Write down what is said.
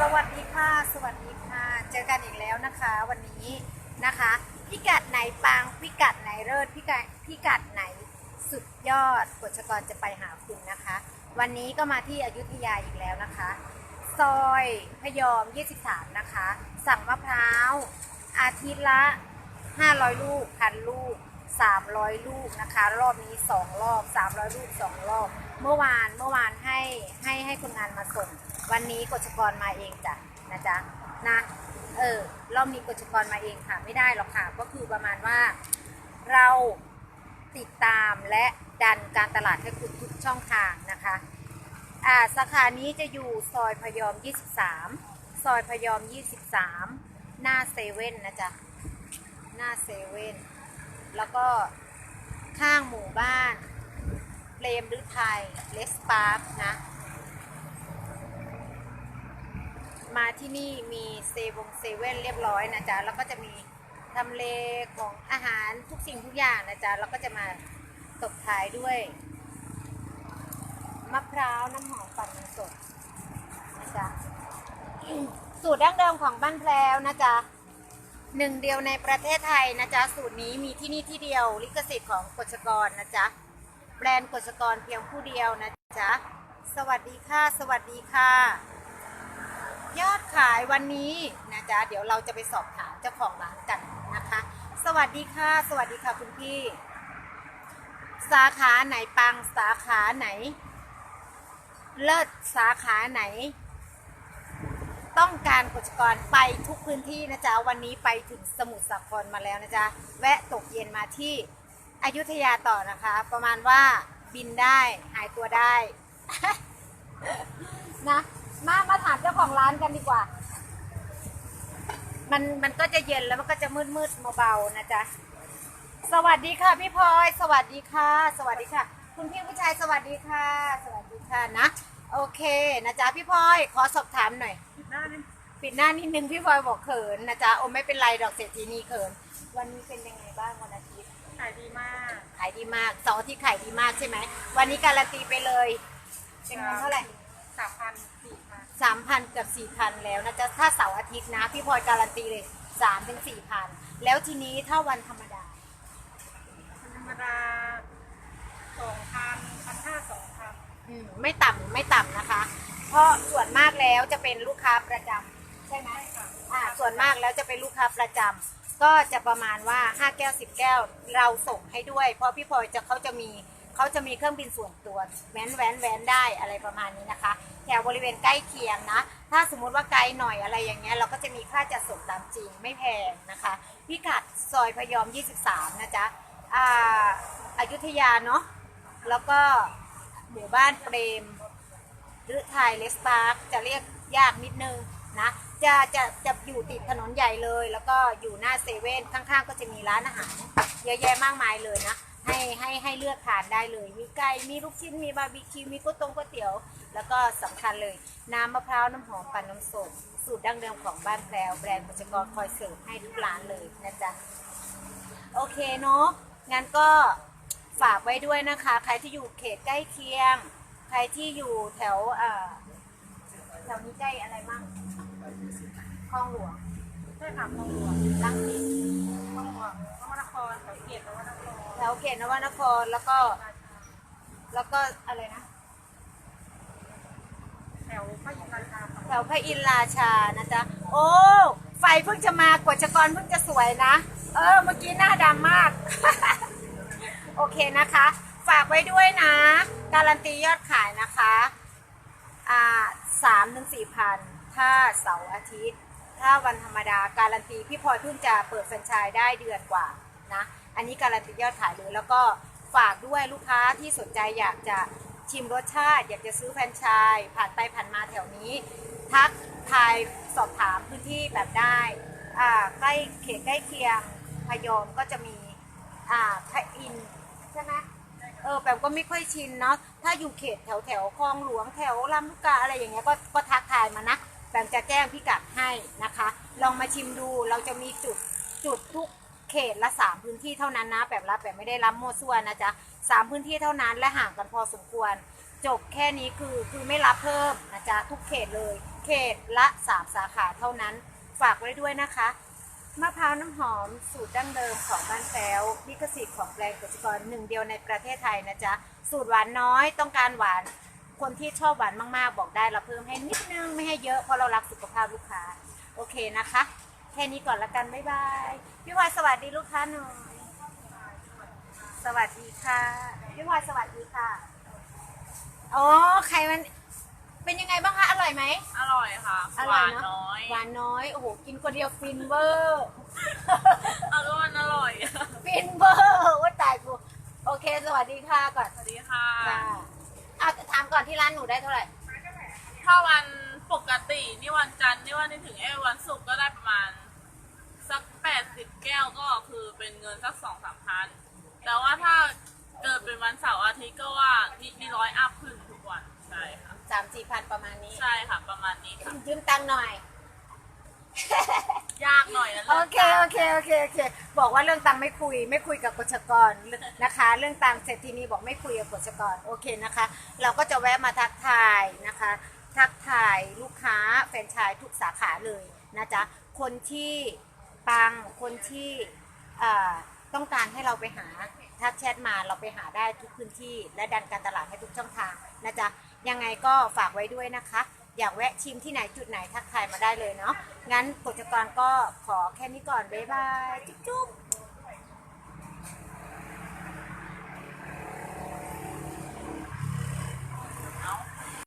สวัสดีค่ะ สวัสดีค่ะ เจอกันอีกแล้วนะคะ วันนี้นะคะ พิกัดไหนปังพิกัดไหนเลิศพิกัดพิกัดไหนสุดยอดกฎชกรจะไปหาคุณนะคะ วันนี้ก็มาที่อยุธยาอีกแล้วนะคะ ซอยพยอม 23 นะคะ สั่งมะพร้าว อาทิตย์ละ 500 ลูกพันลูก 300 ลูกนะคะ รอบนี้ 2 รอบ 300 ลูก 2 รอบ เมื่อวานเมื่อวานให้ให้ให้คนงานมาส่ง วันนี้กฎชกรมาเองจ้ะนะจ๊ะนะเออรอบนี้กฎชกรมาเองค่ะ ไม่ได้หรอกค่ะ ก็คือประมาณว่าเราติดตามและดันการตลาดให้คุณทุกช่องทางนะคะอ่าสาขานี้จะอยู่ซอยพยอม 23 ซอยพยอม 23 หน้าเซเว่นนะจ๊ะ หน้าเซเว่น แล้วก็ข้างหมู่บ้านเปรมฤทัยเลสปาร์คนะ มาที่นี่มีเซวงเซเว่นเรียบร้อยนะจ๊ะ แล้วก็จะมีทำเลของอาหารทุกสิ่งทุกอย่างนะจ๊ะ แล้วก็จะมาตบท้ายด้วย มะพร้าวน้ำหอมปั่นสดนะจ๊ะ สูตรดั้งเดิมของบ้านแพรวนะจ๊ะ หนึ่งเดียวในประเทศไทยนะจ๊ะ สูตรนี้มีที่นี่ที่เดียว ลิขสิทธิ์ของกฎชกรนะจ๊ะ แบรนด์กฎชกรเพียงผู้เดียวนะจ๊ะ สวัสดีค่ะ สวัสดีค่ะ ยอดขายวันนี้นะจ๊ะ เดี๋ยวเราจะไปสอบถามเจ้าของร้านกันนะคะ สวัสดีค่ะ สวัสดีค่ะคุณพี่ สาขาไหนปัง สาขาไหน เลิศ สาขาไหน ต้องการกฎกรไปทุกพื้นที่นะจ๊ะ วันนี้ไปถึงสมุทรสาครมาแล้วนะจ๊ะ แวะตกเย็นมาที่อยุธยาต่อนะคะ ประมาณว่าบินได้หายตัวได้ นะ มามาถามเจ้าของร้านกันดีกว่า มันมันก็จะเย็นแล้วมันก็จะมืดมืดเบาๆนะจ๊ะ สวัสดีค่ะพี่พลอย สวัสดีค่ะ สวัสดีค่ะ คุณพี่ผู้ชายสวัสดีค่ะ สวัสดีค่ะนะ โอเคนะจ๊ะพี่พลอยขอสอบถามหน่อยหน้านี่ปิดหน้านิดนึงพี่พลอยบอกเขินนะจ๊ะโอ้ไม่เป็นไรดอกเศรษฐีนีเขิน วันนี้เป็นยังไงบ้างวันอาทิตย์ขายดีมากขายดีมากเสาร์อาทิตย์ขายดีมากใช่ไหมวันนี้การันตีไปเลยเป็นเงินเท่าไหร่สามพันสี่พันสามพันกับสี่พันแล้วนะจ๊ะถ้าเสาร์อาทิตย์นะพี่พลอยการันตีเลยสามถึงสี่พันแล้วทีนี้ถ้าวันธรรมดาธรรมดาสองพันพันห้าสองพันอืม ไม่ต่ำไม่ต่ำนะคะ เพราะส่วนมากแล้วจะเป็นลูกค้าประจำใช่ไหมอ่าส่วนมากแล้วจะเป็นลูกค้าประจำก็จะประมาณว่า 5 แก้ว 10 แก้วเราส่งให้ด้วย เพราะพี่พลอยจะเขาจะมีเขาจะมีเครื่องบินส่วนตัวแว้นแว้นแว้นได้อะไรประมาณนี้นะคะแถวบริเวณใกล้เคียงนะ ถ้าสมมุติว่าไกลหน่อยอะไรอย่างเงี้ยเราก็จะมีค่าจัดส่งตามจริงไม่แพงนะคะพิกัดซอยพยอม 23 นะจ๊ะอ่าอยุธยาเนาะแล้วก็ หมู่บ้านเปรมหรือไทยเลสปาร์คจะเรียกยากนิดนึงนะจะจะจะอยู่ติดถนนใหญ่เลย แล้วก็อยู่หน้าเซเว่นข้างๆ ก็จะมีร้านอาหารเยอะแยะมากมายเลยนะ ให้ให้ให้เลือกทานได้เลย มีไก่มีลูกชิ้นมีบาร์บีคิวมีก๋วยตงก๋วยเตี๋ยว แล้วก็สำคัญเลย น้ำมะพร้าวน้ำหอมปั่นน้ำส้มสูตรดั้งเดิมของบ้านแพรวแบรนด์ปัจจกรคอยเสิร์ฟให้ทุกร้านเลยนะจ๊ะ โอเคเนาะงั้นก็ ฝากไว้ด้วยนะคะ ใครที่อยู่เขตใกล้เคียง ใครที่อยู่แถวเอ่อแถวนี้ใกล้อะไรมั่งคลองหลวงใช่ค่ะคลองหลวงลังสิตคลองหลวงนวนครแถวเกียรตินวนครแถวเขตนวนครแล้วก็ แล้วก็อะไรนะ แถวพระยินราชาค่ะแถวพระอินทร์ราชานะจ๊ะ โอ้ ไฟเพิ่งจะมากฎจกรเพิ่งจะสวยนะ เออ เมื่อกี้หน้าดำมาก โอเคนะคะ ฝากไว้ด้วยนะ การันตียอดขายนะคะอ่าสามถึงสี่พันถ้าเสาร์อาทิตย์ ถ้าวันธรรมดาการันตีพี่พลอยเพิ่งจะเปิดแฟรนไชส์ได้เดือนกว่านะ อันนี้การันตียอดขายเลยแล้วก็ฝากด้วยลูกค้าที่สนใจอยากจะชิมรสชาติ อยากจะซื้อแฟรนไชส์ผ่านไปผ่านมาแถวนี้ ทักทายสอบถามพื้นที่แบบได้ใกล้เขตใกล้เคียงพยอมก็จะมีอ่าพระอินทร์ใช่ไหม เออแป มก็ไม่ค่อยชินเนาะถ้าอยู่เขตแถวแถวคลองหลวงแถวลำลูกกาอะไรอย่างเงี้ยก็ก็ทักทายมานะแปมจะแจ้งพิกัดให้นะคะ ลองมาชิมดูเราจะมีจุดจุดทุกเขตละสามพื้นที่เท่านั้นนะแปมรับแปมไม่ได้รับมั่วซั่วนะจ๊ะสามพื้นที่เท่านั้นและห่างกันพอสมควร จบแค่นี้คือคือไม่รับเพิ่มนะจ๊ะทุกเขตเลย เขตละสามสาขาเท่านั้น ฝากไว้ด้วยนะคะ มะพร้าวน้ำหอมสูตรดั้งเดิมของบ้านแป้วลิขสิทธิ์ของแปลงกสิกรหนึ่งเดียวในประเทศไทยนะจ๊ะ สูตรหวานน้อยต้องการหวาน คนที่ชอบหวานมากๆ บอกได้เราเพิ่มให้นิดนึงไม่ให้เยอะเพราะเรารักสุขภาพลูกค้า โอเคนะคะ แค่นี้ก่อนละกัน บ๊ายบาย พี่วายสวัสดีลูกค้าหน่อย สวัสดีค่ะ พี่วายสวัสดีค่ะ อ๋อไข่มัน เป็นยังไงบ้างคะ ร่อยไหม อร่อยค่ะ อหร่อวายนเนอะน้อยหวานน้อย โอ้โห กินคนเดียวฟินเวอร์ อร่อยอร่อย ฟินเวอร์ว่าตายกู โอเค สวัสดีค่ะก่อนสวัสดีค่ะ ค่ะอะถามก่อนที่ร้านหนูได้เท่าไหร่ ถ้าวันปกตินี่วันจันทร์นี่วันนี้ถึงเอวันศุกร์ก็ได้ประมาณ สักแปดสิบแก้วก็คือเป็นเงินสักสองสามพัน แต่ว่าถ้าเกิดเป็นวันเสาร์อาทิตย์ก็ว่ามีมีร้อยอัพขึ้นทุกวัน ใช่ค่ะ สามสี่พันประมาณนี้ ใช่ค่ะ ประมาณนี้ค่ะ ยืมตังค์หน่อย ยากหน่อยนะโอรื่องเคโอเคโอเคโอเค บอกว่าเรื่องตังค์ไม่คุย ไม่คุยกับกฎชกรนะคะ เรื่องตังค์เสร็จทีนี้บอกไม่คุยกับกฎชกรโอเคนะคะ เราก็จะแวะมาทักทายนะคะ ทักทายลูกค้าแฟรนไชายทุกสาขาเลยนะจ๊ะคนที่ปังคนที่เอ่อต้องการให้เราไปหาทักแชทมาเราไปหาได้ทุกพื้นที่ และดันการตลาดให้ทุกช่องทางนะจ๊ะ ยังไงก็ฝากไว้ด้วยนะคะ อยากแวะชิมที่ไหนจุดไหนทักทายมาได้เลยเนาะงั้นกฎจกรก็ขอแค่นี้ก่อนบ๊ายบายจุ๊บ